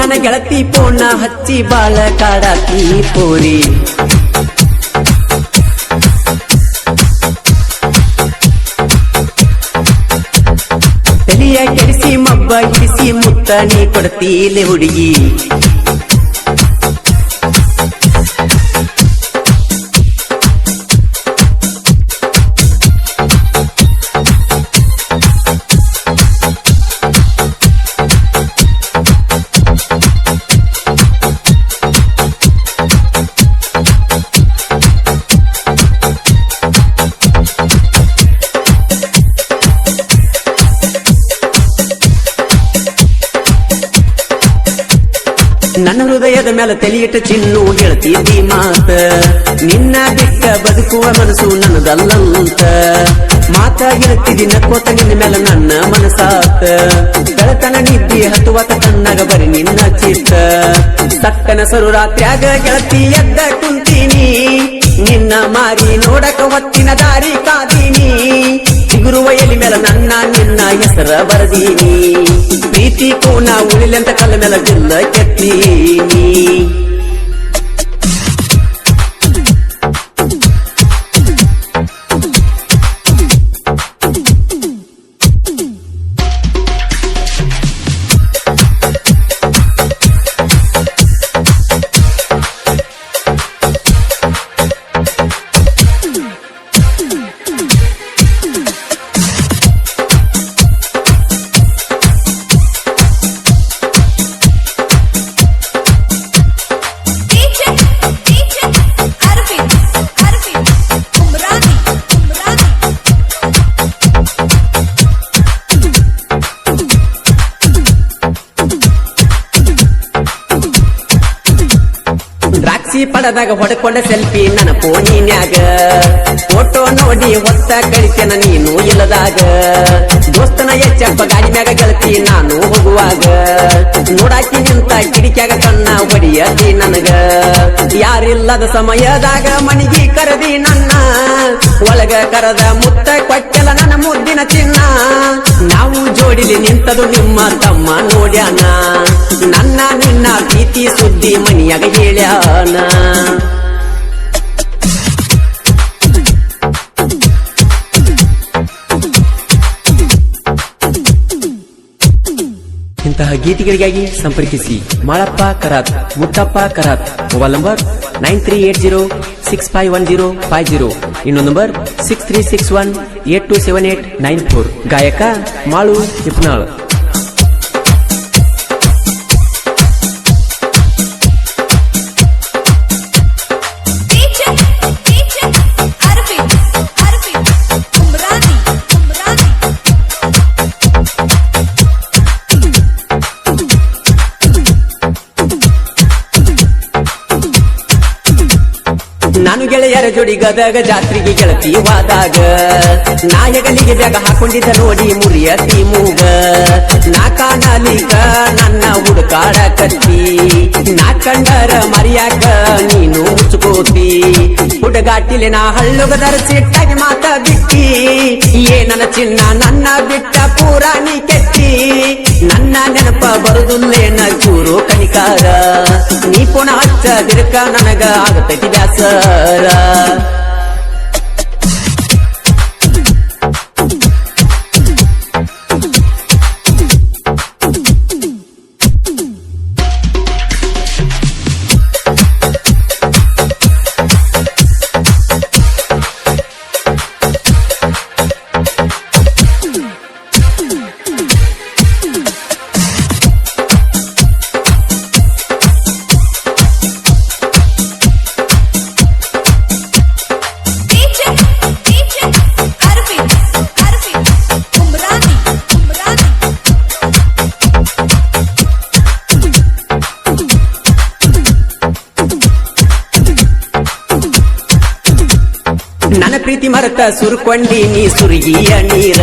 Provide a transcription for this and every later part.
ನನ್ನ ಗೆಳತಿ ಪೋಣ ಹಚ್ಚಿ ಬಾಳ ಕಾಡಾಕಿ ಪೋರಿ. ಕೆಡಿಸಿ ಮಬ್ಬ ಹಿಡಿಸಿ ಮುತ್ತ ನೀ ಕೊಡ್ತೀಲೆ ಹುಡುಗಿ. ಮೇಲೆ ತಲಿಯಿಟ್ಟ ಚಿನ್ನು ಹೇಳ್ತಿದ್ದಿ ಮಾತ. ನಿನ್ನ ಬಿಟ್ಟ ಬದುಕುವ ಮನಸ್ಸು ನನ್ನದಲ್ಲಂತ. ಮಾತ ಹೇಳ್ತಿದ್ದಿ ನಕ್ಕೋತ ನಿನ್ನ ಮೇಲೆ ನನ್ನ ಮನಸಾತ ಕಳತನ ನಿದ್ದಿ ಹತ್ತುವತ ಕಣ್ಣಾಗ ಬರಿ ನಿನ್ನ ಚಿತ್ತ. ಸಕ್ಕನ ಸರು ರಾತ್ರ್ಯಾಗ ಗೆಳತಿ ಎದ್ದ ಕುಂತೀನಿ. ನಿನ್ನ ಮಾರಿ ನೋಡಕ ಒತ್ತಿನ ದಾರಿ ಕಾದೀನಿ. ಚಿಗುರುವ ಎಲಿ ಮೇಲೆ ನಿನ್ನ ಹೆಸರ ಬರದೀನಿ. ಪ್ರೀತಿ ಕೋಣ ಉಳಿಲಂತ ಕಲ್ಲ ಮೇಲೆ ಜಿಲ್ಲ ಕೆತ್ತೀನಿ. ದ್ರಾಕ್ಷಿ ಪಡದಾಗ ಹೊಡ್ಕೊಂಡ ಸೆಲ್ಫಿ ನನ್ನ ಫೋನಿನ್ಯಾಗ. ಫೋಟೋ ನೋಡಿ ಹೊತ್ತ ಕಳಿತೇನ ನೀನು ಇಲ್ಲದಾಗ. ದೋಸ್ತನ ಎಚ್ಚಪ್ಪ ಗಾಡಿ ಮ್ಯಾಗ ಗೆಳತಿ ನಾನು ಹೋಗುವಾಗ. ನೋಡಾಕಿ ನಿಂತ ಕಿಡಿಕ್ಯಾಗ ಕಣ್ಣ ಹೊಡಿಯತಿ ನನಗ. ಯಾರಿಲ್ಲದ ಸಮಯದಾಗ ಮನಿಗಿ ಕರದಿ ನನ್ನ. ಒಳಗ ಕರದ ಮುತ್ತ ಕೊಟ್ಟಲ ನನ್ನ ಮುದ್ದಿನ ಚಿನ್ನ. ನಾವು ಜೋಡಿಲಿ ನಿಂತದು ನಿಮ್ಮ ತಮ್ಮ ನೋಡ್ಯಾನ. ನನ್ನ ನಿನ್ನ ಪ್ರೀತಿ ಸುದ್ದಿ ಮನಿಯಾಗ ಹೇಳ್ಯಾನ ಇಂತಹ ಗೀತೆಗಳಿಗಾಗಿ ಸಂಪರ್ಕಿಸಿ Malappa Karat, Muttappa Karat, mobile number nine three eight zero six five one zero five zero. ಇನ್ನೊಂದು number six three six one eight two seven eight nine four. ಗಾಯಕ ಮಾಳು ಹಿಪ್ನಾಳ್ ನಾನು ಗೆಳೆಯರ ಜೋಡಿ ಗದಗ ಜಾತ್ರೆಗೆ ಗೆಳತಿ ವಾದಾಗ. ನಾಯಗಲಿಗೆ ಜಾಗ ಹಾಕೊಂಡಿದ್ದ ನೋಡಿ ಮುರಿಯ ಮೂಗ ನಾ ಕಾಣಲಿಗ ನನ್ನ ಹುಡುಕಾಡ ಕತ್ತಿ. ನಾ ಕಂಡರ ಮರಿಯಾಕ ನೀನು ಮುಚ್ಚುಕೋತಿ ಹುಡುಗಾಟಿಲೆ ನಾ ಹಳ್ಳುಗದರ ಸಿಟ್ಟಾಗಿ ಮಾತ ಬಿಟ್ಟಿ. ಏ ನನ್ನ ಚಿನ್ನ ನನ್ನ ಬಿಟ್ಟ ಪೂರ ನೀ ಕೆತ್ತಿ ನನ್ನ ನೆನಪ ಬರುದಿಲ್ಲೇನ ಚೂರು ಕನಿಕಾರ. ನೀ ಪುನಃ ಹಚ್ಚದಿರ್ಕ ನನಗ ಆಗತೈತಿ ಬ್ಯಾಸರ তারা ನನ್ನ ಪ್ರೀತಿ ಮರತ ಸುರ್ಕೊಂಡಿ ನೀ ಸುರಿಗಿಯ ನೀರ.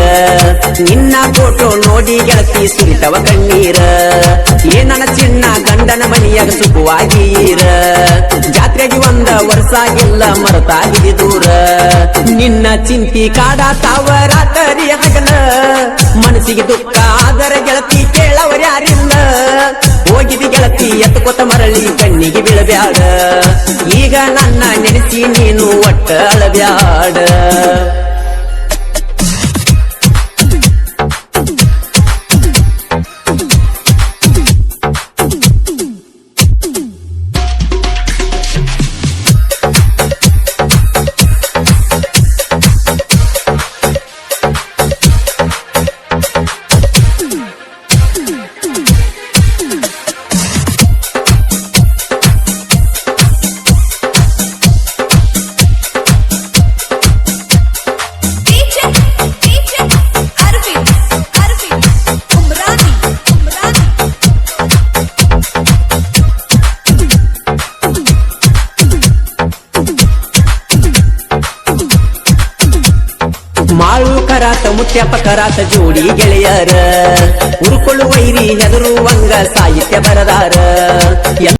ನಿನ್ನ ಫೋಟೋ ನೋಡಿ ಗೆಳತಿ ಸುರಿತವ ಕಣ್ಣೀರ. ಏನನ ಚಿನ್ನ ಗಂಡನ ಮನಿಯಾಗ ಸುಖವಾಗಿರ ಜಾತ್ರೆಗೆ ಒಂದ ವರ್ಷ ಆಗಿಲ್ಲ ಮರತಾಗಿದೆ ದೂರ. ನಿನ್ನ ಚಿಂತಿ ಕಾಡ ತಾವರಾತರಿ ಹಗಲ. ಮನಸ್ಸಿಗೆ ದುಃಖ ಆದರ ಗೆಳತಿ ಕೇಳವರ್ಯಾರಿಲ್ಲ. ಹೋಗಿದಿ ಗೆಳತಿ, ಎತ್ಕೊತ ಮರಳಿ ಕಣ್ಣಿಗೆ ಬೀಳಬ್ಯಾಡ. ಒಟ್ಟ ಮಾಳು ಕರಾತ ಮುತ್ಯಪ್ಪ ಕರಾತ ಜೋಡಿ ಗೆಳೆಯರ. ಉರುಕೊಳ್ಳು ವೈರಿ ಹೆದರುವಂಗ ಸಾಹಿತ್ಯ ಬರದಾರ.